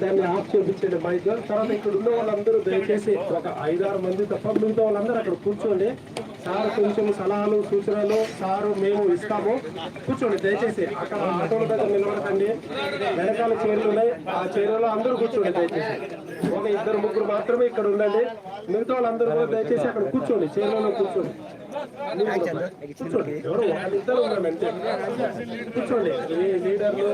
దాన్ని ఆఫ్ చేయించండి బైక్ తర్వాత ఇక్కడ ఉన్న వాళ్ళందరూ దయచేసి ఒక ఐదారు మంది తప్ప మిగతా వాళ్ళందరూ అక్కడ కూర్చోండి. సార్ కొంచెం సలహాలు సూచనలు సారు మేము ఇస్తాము. కూర్చోండి దయచేసి అక్కడ ఆటోల దగ్గర నిలబడకండి. వెనకాల చైర్లు ఉన్నాయి. ఆ చైర్లలో అందరూ కూర్చోండి దయచేసి. ఒక ఇద్దరు ముగ్గురు మాత్రమే ఇక్కడ ఉండండి. మిగతా వాళ్ళందరూ కూడా దయచేసి అక్కడ కూర్చోండి చైర్లలో కూర్చోండి. కూర్చోండి కూర్చోండి లీడర్లు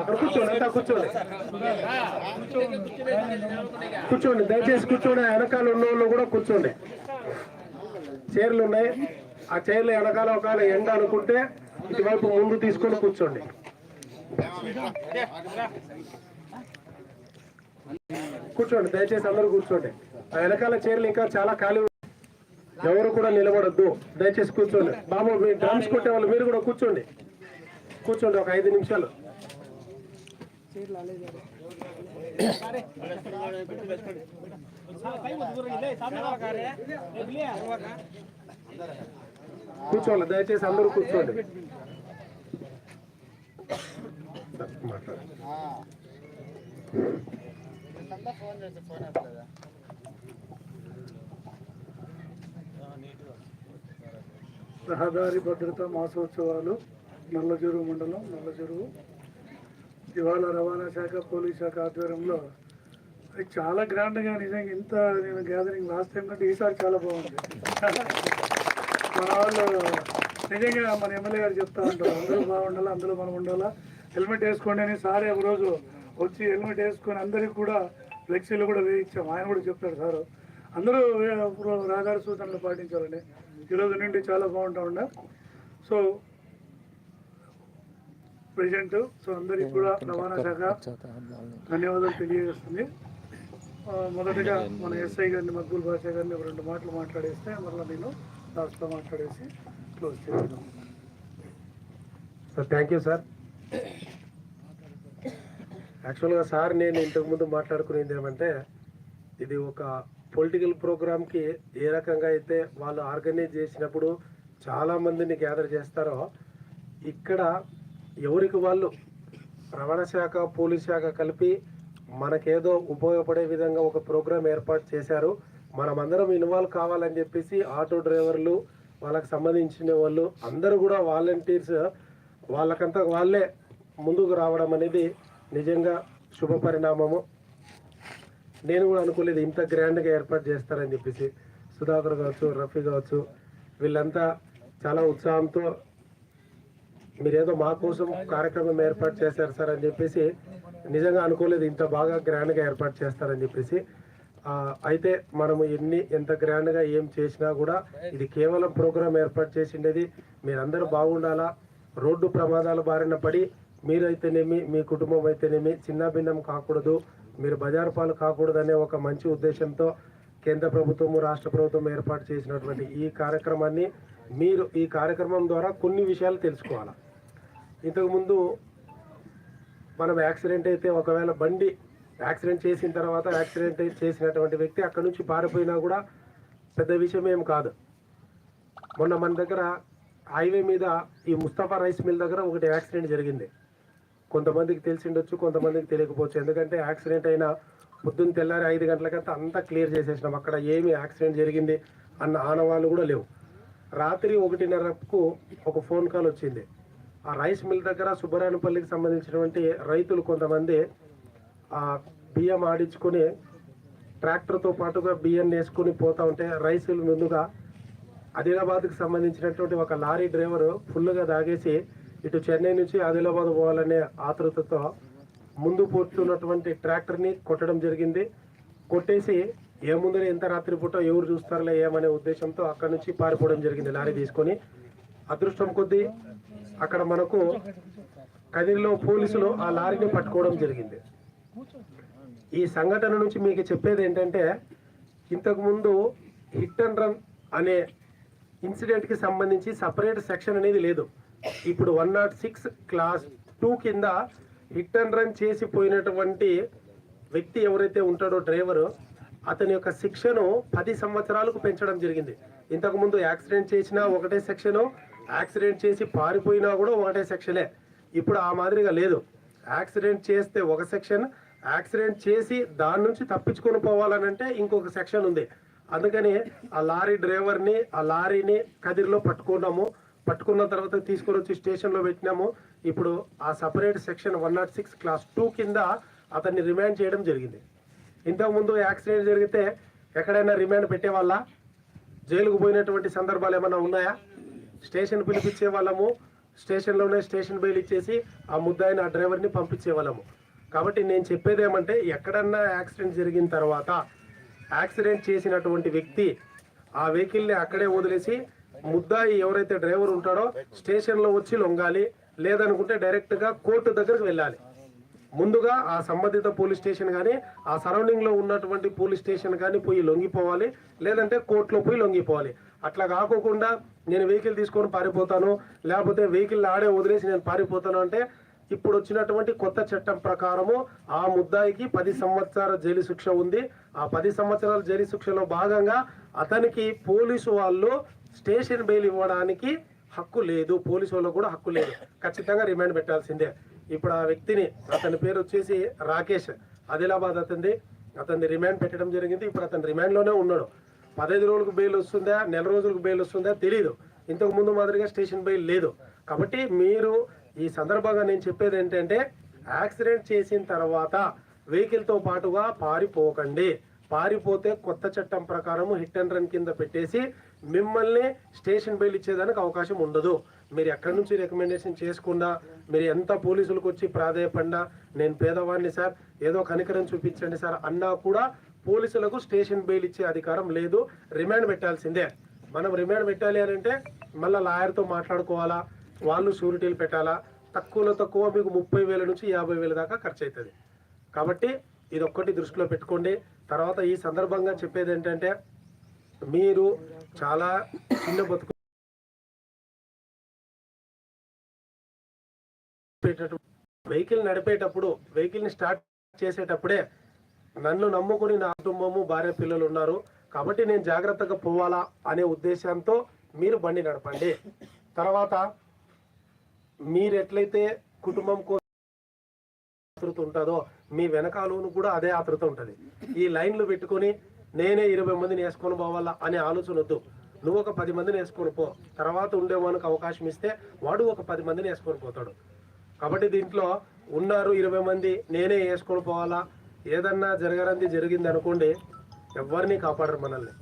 అక్కడ కూర్చోండి అంతా కూర్చోండి కూర్చోండి దయచేసి కూర్చోండి వెనకాల ఉన్న వాళ్ళు కూడా కూర్చోండి చైర్లు ఉన్నాయి. ఆ చైర్లు వెనకాల ఒకవేళ ఎండ అనుకుంటే ఇటువైపు ముందు తీసుకొని కూర్చోండి. కూర్చోండి దయచేసి అందరూ కూర్చోండి. ఆ వెనకాల చీరలు ఇంకా చాలా ఖాళీ ఎవరు కూడా నిలబడద్దు. దయచేసి కూర్చోండి. బాబు మీరు డ్రమ్స్ కొట్టే వాళ్ళు మీరు కూడా కూర్చోండి. కూర్చోండి ఒక ఐదు నిమిషాలు. కూర్చోండి దయచేసి అందరూ కూర్చోండి. మాట్లాడు. రహదారి భద్రత మాసోత్సవాలు నల్లచెరువు మండలం నల్లచెరువు ఇవాళ రవాణా శాఖ పోలీస్ శాఖ ఆధ్వర్యంలో. అది చాలా గ్రాండ్గా నిజంగా ఇంత నేను గ్యాదరింగ్ లాస్ట్ టైం కంటే ఈసారి చాలా బాగుంది. మన వాళ్ళు నిజంగా మన ఎమ్మెల్యే గారు చెప్తా ఉంటారు అందరూ బాగుండాలా అందరూ మనం ఉండాలా? హెల్మెట్ వేసుకోండి అని సారే ఒకరోజు వచ్చి హెల్మెట్ వేసుకొని అందరికి కూడా ఫ్లెక్సీలు కూడా వేయించాం. ఆయన కూడా చెప్పాడు సారు. అందరూ రహదారి సూచనలు పాటించాలండి. ఈరోజు నుండి చాలా బాగుంటా ఉండే. సో ప్రజెంట్ సో అందరికి కూడా రవాణా శాఖ ధన్యవాదాలు తెలియజేస్తుంది. మొదటగా మన ఎస్ఐ గారిని మక్బూల్ బాషా గారిని ఒక రెండు మాటలు మాట్లాడేస్తే మళ్ళీ నేను లాస్ట్లో మాట్లాడేసి క్లోజ్ చేస్తాను. Sir thank you sir. యాక్చువల్గా సార్ నేను ఇంతకుముందు మాట్లాడుకునేది ఏమంటే ఇది ఒక పొలిటికల్ ప్రోగ్రామ్కి ఏ రకంగా అయితే వాళ్ళు ఆర్గనైజ్ చేసినప్పుడు చాలా మందిని గ్యాదర్ చేస్తారో ఇక్కడ ఎవరికి వాళ్ళు రవాణా శాఖ పోలీస్ శాఖ కలిపి మనకేదో ఉపయోగపడే విధంగా ఒక ప్రోగ్రాం ఏర్పాటు చేశారు. మనమందరం ఇన్వాల్వ్ కావాలని చెప్పేసి ఆటో డ్రైవర్లు వాళ్ళకి సంబంధించిన వాళ్ళు అందరూ కూడా వాలంటీర్స్ వాళ్ళకంతా వాళ్ళే ముందుకు రావడం అనేది నిజంగా శుభ పరిణామము నేను కూడా అనుకోలేదు ఇంత గ్రాండ్గా ఏర్పాటు చేస్తారని చెప్పేసి. సుధాకర్ కావచ్చు రఫీ కావచ్చు వీళ్ళంతా చాలా ఉత్సాహంతో మీరేదో మా కోసం కార్యక్రమం ఏర్పాటు చేశారు సార్ అని చెప్పేసి నిజంగా అనుకోలేదు ఇంత బాగా గ్రాండ్గా ఏర్పాటు చేస్తారని చెప్పేసి. అయితే మనము ఎన్ని ఎంత గ్రాండ్గా ఏం చేసినా కూడా ఇది కేవలం ప్రోగ్రాం ఏర్పాటు చేసిండేది. మీరందరూ బాగుండాలా? రోడ్డు ప్రమాదాల బారిన పడి మీరైతేనేమి మీ కుటుంబం అయితేనేమి చిన్న భిన్నం కాకూడదు. మీరు బజారు పాలు కాకూడదనే ఒక మంచి ఉద్దేశంతో కేంద్ర ప్రభుత్వము రాష్ట్ర ప్రభుత్వం ఏర్పాటు చేసినటువంటి ఈ కార్యక్రమాన్ని మీరు ఈ కార్యక్రమం ద్వారా కొన్ని విషయాలు తెలుసుకోవాలి? ఇంతకుముందు మనం యాక్సిడెంట్ అయితే ఒకవేళ బండి యాక్సిడెంట్ చేసిన తర్వాత యాక్సిడెంట్ చేసినటువంటి వ్యక్తి అక్కడ నుంచి పారిపోయినా కూడా పెద్ద విషయం ఏం కాదు. మొన్న మన దగ్గర హైవే మీద ఈ ముస్తఫా రైస్ మిల్ దగ్గర ఒకటి యాక్సిడెంట్ జరిగింది. కొంతమందికి తెలిసి ఉండొచ్చు కొంతమందికి తెలియకపోవచ్చు. ఎందుకంటే యాక్సిడెంట్ అయిన పొద్దున్న తెల్లారి ఐదు గంటలకంతా అంతా క్లియర్ చేసేసినాం. అక్కడ ఏమి యాక్సిడెంట్ జరిగింది అన్న ఆనవాళ్ళు కూడా లేవు. రాత్రి ఒకటిన్నరకు ఒక ఫోన్ కాల్ వచ్చింది. ఆ రైస్ మిల్ దగ్గర సుబ్బరాయనపల్లికి సంబంధించినటువంటి రైతులు కొంతమంది ఆ బియ్యం ఆడించుకొని ట్రాక్టర్తో పాటుగా బియ్యం వేసుకొని పోతూ ఉంటే రైసులు ముందుగా ఆదిలాబాద్కి సంబంధించినటువంటి ఒక లారీ డ్రైవరు ఫుల్గా దాగేసి ఇటు చెన్నై నుంచి ఆదిలాబాద్ పోవాలనే ఆతృతతో ముందు పోతున్నటువంటి ట్రాక్టర్ని కొట్టడం జరిగింది. కొట్టేసి ఏముందని ఎంత రాత్రి పూట ఎవరు చూస్తారులే ఏమనే ఉద్దేశంతో అక్కడ నుంచి పారిపోవడం జరిగింది లారీ తీసుకొని. అదృష్టం కొద్దీ అక్కడ మనకు కదిరిలో పోలీసులు ఆ లారీని పట్టుకోవడం జరిగింది. ఈ సంఘటన నుంచి మీకు చెప్పేది ఏంటంటే ఇంతకుముందు హిట్ అండ్ రన్ అనే ఇన్సిడెంట్కి సంబంధించి సపరేట్ సెక్షన్ అనేది లేదు. ఇప్పుడు one nought six class two కింద హిట్ అండ్ రన్ చేసి పోయినటువంటి వ్యక్తి ఎవరైతే ఉంటాడో డ్రైవరు అతని యొక్క శిక్షను పది సంవత్సరాలకు పెంచడం జరిగింది. ఇంతకుముందు యాక్సిడెంట్ చేసినా ఒకటే సెక్షను యాక్సిడెంట్ చేసి పారిపోయినా కూడా ఒకటే సెక్షనే. ఇప్పుడు ఆ మాదిరిగా లేదు. యాక్సిడెంట్ చేస్తే ఒక సెక్షన్ యాక్సిడెంట్ చేసి దాని నుంచి తప్పించుకొని పోవాలనంటే ఇంకొక సెక్షన్ ఉంది. అందుకని ఆ లారీ డ్రైవర్ని ఆ లారీని కదిరిలో పట్టుకున్నాము. పట్టుకున్న తర్వాత తీసుకొని వచ్చి స్టేషన్లో పెట్టినాము. ఇప్పుడు ఆ separate section one nought six class two కింద అతన్ని రిమాండ్ చేయడం జరిగింది. ఇంతకుముందు యాక్సిడెంట్ జరిగితే ఎక్కడైనా రిమాండ్ పెట్టేవాళ్ళ? జైలుకు పోయినటువంటి సందర్భాలు ఏమైనా ఉన్నాయా? స్టేషన్ పిలిపించే వాళ్ళము స్టేషన్లోనే స్టేషన్ బెయిల్ ఇచ్చేసి ఆ ముద్దాయిని ఆ డ్రైవర్ని పంపించే వాళ్ళము కాబట్టి నేను చెప్పేది ఏమంటే ఎక్కడన్నా యాక్సిడెంట్ జరిగిన తర్వాత యాక్సిడెంట్ చేసినటువంటి వ్యక్తి ఆ వెహికల్ని అక్కడే వదిలేసి ముద్దాయి ఎవరైతే డ్రైవర్ ఉంటాడో స్టేషన్లో వచ్చి లొంగాలి లేదనుకుంటే డైరెక్ట్గా కోర్టు దగ్గరకు వెళ్ళాలి. ముందుగా ఆ సంబంధిత పోలీస్ స్టేషన్ కానీ ఆ సరౌండింగ్లో ఉన్నటువంటి పోలీస్ స్టేషన్ కానీ పోయి లొంగిపోవాలి లేదంటే కోర్టులో పోయి లొంగిపోవాలి. అట్లా కాకోకుండా నేను వెహికల్ తీసుకొని పారిపోతాను లేకపోతే వెహికల్ ఆడే వదిలేసి నేను పారిపోతాను అంటే ఇప్పుడు వచ్చినటువంటి కొత్త చట్టం ప్రకారము ఆ ముద్దాయికి పది సంవత్సరాల జైలు శిక్ష ఉంది. ఆ పది సంవత్సరాల జైలు శిక్షలో భాగంగా అతనికి పోలీసు వాళ్ళు స్టేషన్ బెయిల్ ఇవ్వడానికి హక్కు లేదు పోలీసు వాళ్ళకు కూడా హక్కు లేదు. ఖచ్చితంగా రిమాండ్ పెట్టాల్సిందే. ఇప్పుడు ఆ వ్యక్తిని అతని పేరు వచ్చేసి రాకేష్ ఆదిలాబాద్ అతనిది. అతన్ని రిమాండ్ పెట్టడం జరిగింది. ఇప్పుడు అతను రిమాండ్లోనే ఉన్నాడు. పదహైదు రోజులకు బెయిల్ వస్తుందా నెల రోజులకు బెయిల్ వస్తుందా తెలియదు ఇంతకు ముందు మాదిరిగా స్టేషన్ బెయిల్ లేదు. కాబట్టి మీరు ఈ సందర్భంగా నేను చెప్పేది ఏంటంటే యాక్సిడెంట్ చేసిన తర్వాత వెహికల్తో పాటుగా పారిపోకండి. పారిపోతే కొత్త చట్టం ప్రకారం హిట్ అండ్ రన్ కింద పెట్టేసి మిమ్మల్ని స్టేషన్ బెయిల్ ఇచ్చేదానికి అవకాశం ఉండదు. మీరు ఎక్కడి నుంచి రికమెండేషన్ చేసుకున్నా మీరు ఎంత పోలీసులకు వచ్చి ప్రాధాయపడినా నేను పేదవాడిని సార్ ఏదో కనికరం చూపించండి సార్ అన్నా కూడా పోలీసులకు స్టేషన్ బెయిల్ ఇచ్చే అధికారం లేదు. రిమాండ్ పెట్టాల్సిందే. మనం రిమాండ్ పెట్టాలి అని అంటే మళ్ళీ లాయర్తో మాట్లాడుకోవాలా? వాళ్ళు షూరిటీలు పెట్టాలా? తక్కువలో తక్కువ మీకు ముప్పై వేల నుంచి యాభై వేల దాకా ఖర్చు అవుతుంది కాబట్టి ఇది ఒక్కటి దృష్టిలో పెట్టుకోండి. తర్వాత ఈ సందర్భంగా చెప్పేది ఏంటంటే మీరు చాలా చిన్న బతుకు వెహికల్ నడిపేటప్పుడు వెహికల్ని స్టార్ట్ చేసేటప్పుడే నన్ను నమ్ముకుని నా కుటుంబము భార్య పిల్లలు ఉన్నారు. కాబట్టి నేను జాగ్రత్తగా పోవాలా అనే ఉద్దేశంతో మీరు బండి నడపండి. తర్వాత మీరు ఎట్లయితే కుటుంబం కోసం ఆతృత ఉంటుందో మీ వెనకాలను కూడా అదే ఆతృత ఉంటుంది. ఈ లైన్లు పెట్టుకొని నేనే ఇరవై మందిని వేసుకొని పోవాలా అనే ఆలోచన వద్దు. నువ్వు ఒక పది మందిని వేసుకొని పో. తర్వాత ఉండేవానికి అవకాశం ఇస్తే వాడు ఒక పది మందిని వేసుకొని పోతాడు. కాబట్టి దీంట్లో ఉన్నారు ఇరవై మంది నేనే వేసుకొని పోవాలా? ఏదన్నా జరగరంది జరిగింది అనుకోండి ఎవరిని కాపాడరు మనల్ని.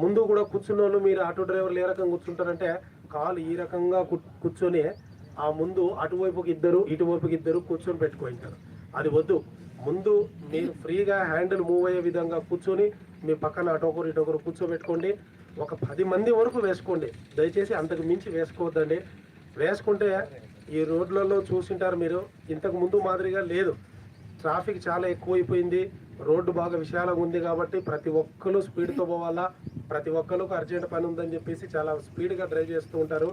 ముందు కూడా కూర్చున్న వాళ్ళు మీరు ఆటో డ్రైవర్లు ఏ రకంగా కూర్చుంటారంటే కాలు ఈ రకంగా కూర్చొని ఆ ముందు అటువైపుకి ఇద్దరు ఇటువైపుకి ఇద్దరు కూర్చొని పెట్టుకుంటారు అది వద్దు. ముందు మీరు ఫ్రీగా హ్యాండిల్ మూవ్ అయ్యే విధంగా కూర్చొని మీ పక్కన అటోకరు ఇటోకరు కూర్చోబెట్టుకోండి. ఒక పది మంది వరకు వేసుకోండి. దయచేసి అంతకు మించి వేసుకోవద్దండి. వేసుకుంటే ఈ రోడ్లలో చూసింటారు మీరు ఇంతకు ముందు మాదిరిగా లేదు. ట్రాఫిక్ చాలా ఎక్కువైపోయింది. రోడ్డు బాగా విశాలంగా ఉంది కాబట్టి ప్రతి ఒక్కరు స్పీడ్తో పోవాలా? ప్రతి ఒక్కరికి అర్జెంట్ పని ఉందని చెప్పేసి చాలా స్పీడ్గా డ్రైవ్ చేస్తూ ఉంటారు.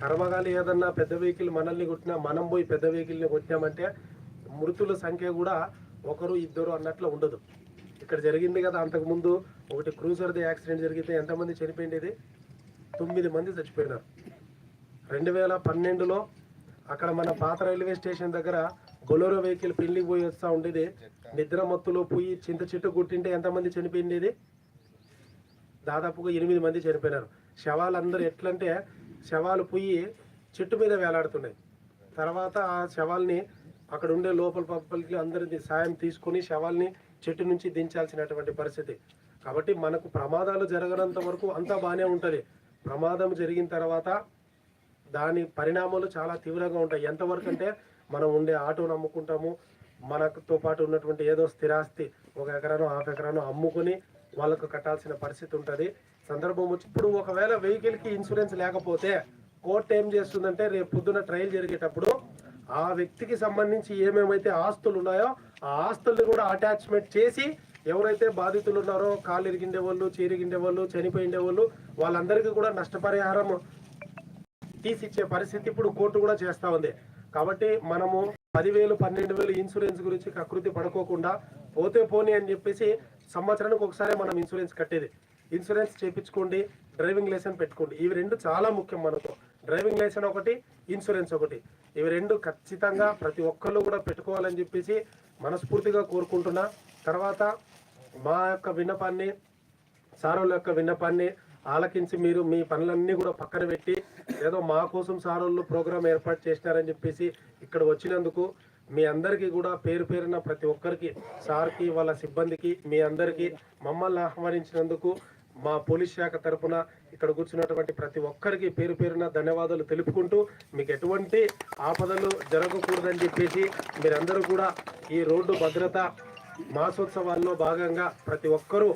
కర్మగాలి ఏదన్నా పెద్ద వెహికల్ మనల్ని కొట్టినా మనం పోయి పెద్ద వెహికల్ని కొట్టామంటే మృతుల సంఖ్య కూడా ఒకరు ఇద్దరు అన్నట్లు ఉండదు. ఇక్కడ జరిగింది కదా అంతకుముందు ఒకటి క్రూజర్ది యాక్సిడెంట్ జరిగితే ఎంతమంది చనిపోయింది తొమ్మిది మంది చచ్చిపోయినారు. రెండు వేల పన్నెండులో అక్కడ మన పాత రైల్వే స్టేషన్ దగ్గర బొలోరో వెహికల్ పెళ్ళికి పోయి వస్తూ ఉండేది. నిద్ర మత్తులో పోయి చింత చెట్టు కొట్టింటే ఎంతమంది చనిపోయింది దాదాపుగా ఎనిమిది మంది చనిపోయినారు. శవాలు అందరూ ఎట్లంటే శవాలు పోయి చెట్టు మీద వేలాడుతున్నాయి. తర్వాత ఆ శవాల్ని అక్కడ ఉండే లోపల పబ్బలకి అందరిది సాయం తీసుకొని శవాల్ని చెట్టు నుంచి దించాల్సినటువంటి పరిస్థితి. కాబట్టి మనకు ప్రమాదాలు జరగనంత వరకు అంతా బాగానే ఉంటుంది. ప్రమాదం జరిగిన తర్వాత దాని పరిణామాలు చాలా తీవ్రంగా ఉంటాయి. ఎంతవరకు అంటే మనం ఉండే ఆటోను అమ్ముకుంటాము. మనతో పాటు ఉన్నటువంటి ఏదో స్థిరాస్తి ఒక ఎకరానో హాఫ్ ఎకరానో అమ్ముకొని వాళ్ళకు కట్టాల్సిన పరిస్థితి ఉంటుంది. సందర్భం వచ్చి ఇప్పుడు ఒకవేళ వెహికల్కి ఇన్సూరెన్స్ లేకపోతే కోర్టు ఏం చేస్తుందంటే రేపు పొద్దున ట్రయల్ జరిగేటప్పుడు ఆ వ్యక్తికి సంబంధించి ఏమేమైతే ఆస్తులు ఉన్నాయో ఆ ఆస్తుల్ని కూడా అటాచ్మెంట్ చేసి ఎవరైతే బాధితులు ఉన్నారో కాలు ఇరిగిండే వాళ్ళు చీరిగిండే వాళ్ళు చనిపోయిండే వాళ్ళు వాళ్ళందరికీ కూడా నష్టపరిహారం తీసిచ్చే పరిస్థితి ఇప్పుడు కోర్టు కూడా చేస్తా ఉంది. కాబట్టి మనము పదివేలు పన్నెండు వేలు ఇన్సూరెన్స్ గురించి కకృతి పడుకోకుండా పోతే పోనీ అని చెప్పేసి సంవత్సరానికి ఒకసారి మనం ఇన్సూరెన్స్ కట్టేది. ఇన్సూరెన్స్ చేపించుకోండి డ్రైవింగ్ లైసెన్స్ పెట్టుకోండి. ఇవి రెండు చాలా ముఖ్యం మనకు. డ్రైవింగ్ లైసెన్స్ ఒకటి ఇన్సూరెన్స్ ఒకటి. ఇవి రెండు ఖచ్చితంగా ప్రతి ఒక్కళ్ళు కూడా పెట్టుకోవాలని చెప్పేసి మనస్ఫూర్తిగా కోరుకుంటున్నా. తర్వాత మా యొక్క విన్నపాన్ని సారోళ్ళ యొక్క విన్నపాన్ని ఆలకించి మీరు మీ పనులన్నీ కూడా పక్కన పెట్టి ఏదో మా కోసం సారోళ్ళు ప్రోగ్రామ్ ఏర్పాటు చేసినారని చెప్పేసి ఇక్కడ వచ్చినందుకు మీ అందరికీ కూడా పేరు పేరున ప్రతి ఒక్కరికి సార్కి వాళ్ళ సిబ్బందికి మీ అందరికీ మమ్మల్ని ఆహ్వానించినందుకు మా పోలీస్ శాఖ తరఫున ఇక్కడ కూర్చున్నటువంటి ప్రతి ఒక్కరికి పేరు పేరున ధన్యవాదాలు తెలుపుకుంటూ మీకు ఎటువంటి ఆపదలు జరగకూడదని చెప్పేసి మీరందరూ కూడా ఈ రోడ్డు భద్రత మాసోత్సవాల్లో భాగంగా ప్రతి ఒక్కరూ